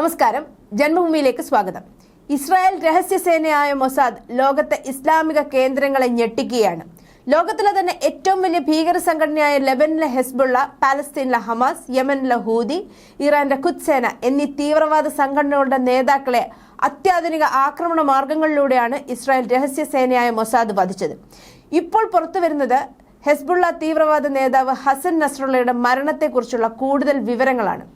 നമസ്കാരം. ജന്മഭൂമിയിലേക്ക് സ്വാഗതം. Israel രഹസ്യസേനയായ Mossad ലോകത്തെ ഇസ്ലാമിക കേന്ദ്രങ്ങളെ ഞെട്ടിക്കുകയാണ്. ലോകത്തിലെ തന്നെ ഏറ്റവും വലിയ ഭീകര സംഘടനയായ ലെബനിലെ ഹെസ്ബുള്ള പാലസ്തീനിലെ ഹമാസ് യമനിലെ ഹൂതി ഇറാന്റെ ഖുദ്സേന എന്നീ തീവ്രവാദ സംഘടനകളുടെ നേതാക്കളെ അത്യാധുനിക ആക്രമണ മാർഗങ്ങളിലൂടെയാണ് ഇസ്രായേൽ രഹസ്യസേനയായ മൊസാദ് വധിച്ചത്. ഇപ്പോൾ പുറത്തു വരുന്നത് ഹെസ്ബുള്ള തീവ്രവാദ നേതാവ് ഹസൻ നസ്രുള്ളയുടെ മരണത്തെക്കുറിച്ചുള്ള കൂടുതൽ വിവരങ്ങളാണ്.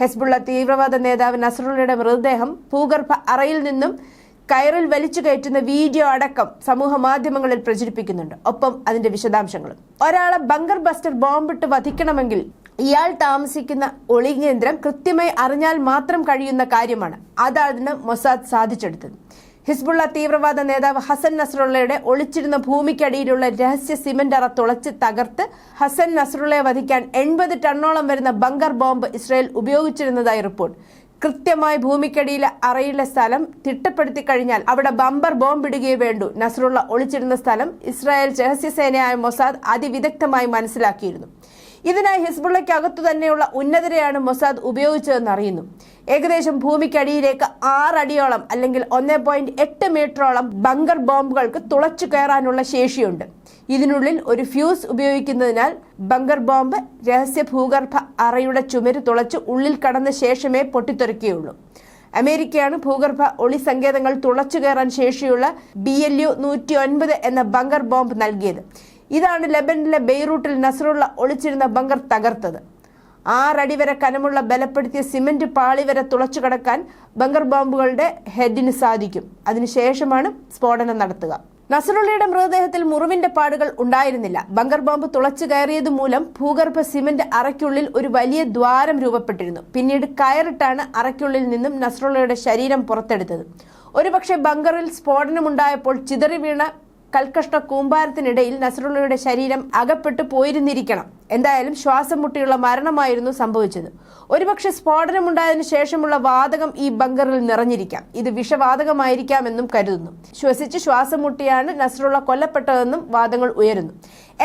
ഹെസ്ബുള്ള തീവ്രവാദ നേതാവ് നസറുള്ളയുടെ മൃതദേഹം ഭൂഗർഭ അറയിൽ നിന്നും കയറിൽ വലിച്ചു കയറ്റുന്ന വീഡിയോ അടക്കം സമൂഹ മാധ്യമങ്ങളിൽ പ്രചരിപ്പിക്കുന്നുണ്ട്. ഒപ്പം അതിന്റെ വിശദാംശങ്ങളും. ഒരാളെ ബങ്കർ ബസ്റ്റർ ബോംബിട്ട് വധിക്കണമെങ്കിൽ ഇയാൾ താമസിക്കുന്ന ഒളികേന്ദ്രം കൃത്യമായി അറിഞ്ഞാൽ മാത്രം കഴിയുന്ന കാര്യമാണ്. അതാണ് മൊസാദ് സാധിച്ചെടുത്തത്. ഹിസ്ബുള്ള തീവ്രവാദ നേതാവ് ഹസൻ നസ്രുള്ളയുടെ ഒളിച്ചിരുന്ന ഭൂമിക്കടിയിലുള്ള രഹസ്യ സിമന്റ് അറ തുളച്ച് തകർത്ത് ഹസൻ നസ്രുള്ളയെ വധിക്കാൻ എൺപത് ടണ്ണോളം വരുന്ന ബങ്കർ ബോംബ് ഇസ്രയേൽ ഉപയോഗിച്ചിരുന്നതായി റിപ്പോർട്ട്. കൃത്യമായി ഭൂമിക്കടിയിലെ അറയിലെ സ്ഥലം തിട്ടപ്പെടുത്തി കഴിഞ്ഞാൽ അവിടെ ബമ്പർ ബോംബിടുകയേ വേണ്ടു. നസ്രുള്ള ഒളിച്ചിരുന്ന സ്ഥലം ഇസ്രായേൽ രഹസ്യസേനയായ മൊസാദ് അതിവിദഗ്ധമായി മനസ്സിലാക്കിയിരുന്നു. ഇതിനായി ഹിസ്ബുള്ളയ്ക്ക് അകത്തു തന്നെയുള്ള ഉന്നതരെയാണ് മൊസാദ് ഉപയോഗിച്ചതെന്ന് അറിയുന്നു ഏകദേശം ഭൂമിക്കടിയിലേക്ക് ആറടിയോളം അല്ലെങ്കിൽ ഒന്നേ പോയിന്റ് എട്ട് മീറ്ററോളം ബങ്കർ ബോംബുകൾക്ക് തുളച്ചു കയറാനുള്ള ശേഷിയുണ്ട്. ഇതിനുള്ളിൽ ഒരു ഫ്യൂസ് ഉപയോഗിക്കുന്നതിനാൽ ബങ്കർ ബോംബ് രഹസ്യ ഭൂഗർഭ അറയുടെ ചുമര് തുളച്ച് ഉള്ളിൽ കടന്ന ശേഷമേ പൊട്ടിത്തെറിക്കുകയുള്ളൂ. അമേരിക്കയാണ് ഭൂഗർഭ ഒളി സങ്കേതങ്ങൾ തുളച്ചു കയറാൻ ശേഷിയുള്ള ബി എൽ യു നൂറ്റി ഒൻപത് എന്ന ബങ്കർ ബോംബ് നൽകിയത്. ഇതാണ് ലെബനിലെ ബെയ്റൂട്ടിൽ നസറുള്ള ഒളിച്ചിരുന്ന ബങ്കർ തകർത്തത്. ആറടി വരെ കനമുള്ള ബലപ്പെടുത്തിയ സിമന്റ് പാളി വരെ തുളച്ചു കടക്കാൻ ബങ്കർ ബോംബുകളുടെ ഹെഡിന് സാധിക്കും. അതിനുശേഷമാണ് സ്ഫോടനം നടത്തുക. നസറുള്ളയുടെ മൃതദേഹത്തിൽ മുറിവിന്റെ പാടുകൾ ഉണ്ടായിരുന്നില്ല. ബങ്കർ ബോംബ് തുളച്ചു കയറിയത് മൂലം ഭൂഗർഭ സിമന്റ് അറയ്ക്കുള്ളിൽ ഒരു വലിയ ദ്വാരം രൂപപ്പെട്ടിരുന്നു. പിന്നീട് കയറിട്ടാണ് അറയ്ക്കുള്ളിൽ നിന്നും നസറുള്ളയുടെ ശരീരം പുറത്തെടുത്തത്. ഒരുപക്ഷെ ബങ്കറിൽ സ്ഫോടനമുണ്ടായപ്പോൾ ചിതറി വീണ കൽക്കഷ്ട കൂമ്പാരത്തിനിടയിൽ നസറുള്ളയുടെ ശരീരം അകപ്പെട്ടു പോയിരുന്നിരിക്കണം. എന്തായാലും ശ്വാസം മുട്ടിയുള്ള മരണമായിരുന്നു സംഭവിച്ചത്. ഒരുപക്ഷെ സ്ഫോടനമുണ്ടായതിനു ശേഷമുള്ള വാതകം ഈ ബങ്കറിൽ നിറഞ്ഞിരിക്കാം. ഇത് വിഷവാതകമായിരിക്കാമെന്നും കരുതുന്നു. ശ്വസിച്ച് ശ്വാസം മുട്ടിയാണ് നസറുള്ള കൊല്ലപ്പെട്ടതെന്നും വാദങ്ങൾ ഉയരുന്നു.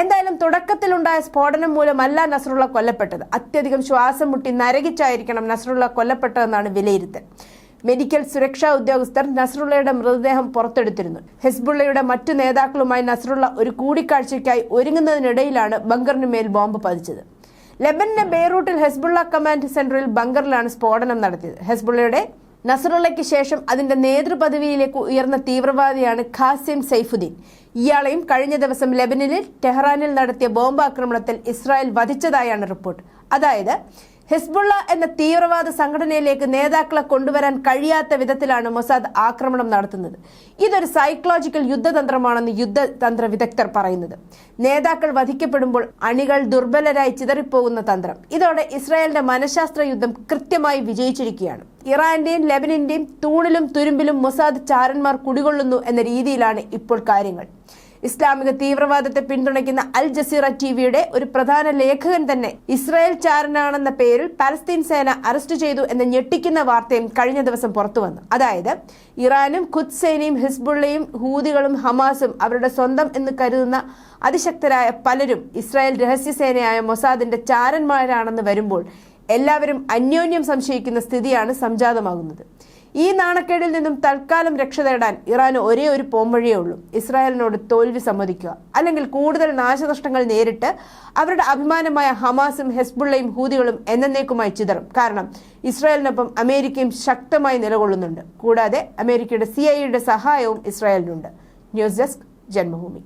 എന്തായാലും തുടക്കത്തിലുണ്ടായ സ്ഫോടനം മൂലമല്ല നസറുള്ള കൊല്ലപ്പെട്ടത്. അത്യധികം ശ്വാസം മുട്ടി നരകിച്ചായിരിക്കണം നസറുള്ള കൊല്ലപ്പെട്ടതെന്നാണ് വിലയിരുത്തൽ. മെഡിക്കൽ സുരക്ഷാ ഉദ്യോഗസ്ഥർ നസ്രുള്ളയുടെ മൃതദേഹം പുറത്തെടുത്തിരുന്നു. ഹെസ്ബുള്ളയുടെ മറ്റു നേതാക്കളുമായി നസ്രുള്ള ഒരു കൂടിക്കാഴ്ചയ്ക്കായി ഒരുങ്ങുന്നതിനിടയിലാണ് ബങ്കറിന് മേൽ ബോംബ് പതിച്ചത്. ലെബനിലെ ബെയ്റൂട്ടിൽ ഹെസ്ബുള്ള കമാൻഡ് സെന്ററിൽ ബങ്കറിലാണ് സ്ഫോടനം നടത്തിയത്. ഹെസ്ബുള്ളയുടെ നസറുള്ളയ്ക്ക് ശേഷം അതിന്റെ നേതൃപദവിയിലേക്ക് ഉയർന്ന തീവ്രവാദിയാണ് ഖാസിം സൈഫുദ്ദീൻ. ഇയാളെയും കഴിഞ്ഞ ദിവസം ലബനിലെ ടെഹ്റാനിൽ നടത്തിയ ബോംബ് ആക്രമണത്തിൽ ഇസ്രായേൽ വധിച്ചതായാണ് റിപ്പോർട്ട്. അതായത് ഹിസ്ബുള്ള എന്ന തീവ്രവാദ സംഘടനയിലേക്ക് നേതാക്കളെ കൊണ്ടുവരാൻ കഴിയാത്ത വിധത്തിലാണ് മൊസാദ് ആക്രമണം നടത്തുന്നത്. ഇതൊരു സൈക്കോളജിക്കൽ യുദ്ധതന്ത്രമാണെന്ന് യുദ്ധതന്ത്ര വിദഗ്ധർ പറയുന്നത്. നേതാക്കൾ വധിക്കപ്പെടുമ്പോൾ അണികൾ ദുർബലരായി ചിതറിപ്പോകുന്ന തന്ത്രം. ഇതോടെ ഇസ്രായേലിന്റെ മനഃശാസ്ത്ര യുദ്ധം കൃത്യമായി വിജയിച്ചിരിക്കുകയാണ്. ഇറാന്റെയും ലെബനിന്റെയും തൂണിലും തുരുമ്പിലും മൊസാദ് ചാരന്മാർ കുടികൊള്ളുന്നു എന്ന രീതിയിലാണ് ഇപ്പോൾ കാര്യങ്ങൾ. ഇസ്ലാമിക തീവ്രവാദത്തെ പിന്തുണയ്ക്കുന്ന അൽ ജസീറ ടിവിയുടെ ഒരു പ്രധാന ലേഖകൻ തന്നെ ഇസ്രായേൽ ചാരനാണെന്ന പേരിൽ പലസ്തീൻ സേന അറസ്റ്റ് ചെയ്തു എന്ന ഞെട്ടിക്കുന്ന വാർത്തയും കഴിഞ്ഞ ദിവസം പുറത്തു വന്നു. അതായത് ഇറാനും ഖുദ് സേനയും ഹിസ്ബുള്ളയും ഹൂദികളും ഹമാസും അവരുടെ സ്വന്തം എന്ന് കരുതുന്ന അതിശക്തരായ പലരും ഇസ്രായേൽ രഹസ്യസേനയായ മൊസാദിന്റെ ചാരന്മാരാണെന്ന് വരുമ്പോൾ എല്ലാവരും അന്യോന്യം സംശയിക്കുന്ന സ്ഥിതിയാണ് സംജാതമാകുന്നത്. ഈ നാണക്കേടിൽ നിന്നും തൽക്കാലം രക്ഷ തേടാൻ ഇറാന് ഒരേ ഒരു പോംവഴിയേ ഉള്ളൂ. ഇസ്രായേലിനോട് തോൽവി സമ്മതിക്കുക. അല്ലെങ്കിൽ കൂടുതൽ നാശനഷ്ടങ്ങൾ നേരിട്ട് അവരുടെ അഭിമാനമായ ഹമാസും ഹെസ്ബുള്ളയും ഹൂതികളും എന്നേക്കുമായി ചിതറും. കാരണം ഇസ്രായേലിനൊപ്പം അമേരിക്കയും ശക്തമായി നിലകൊള്ളുന്നുണ്ട്. കൂടാതെ അമേരിക്കയുടെ സി ഐയുടെ സഹായവും ഇസ്രായേലിനുണ്ട്. News desk Janmabhumi.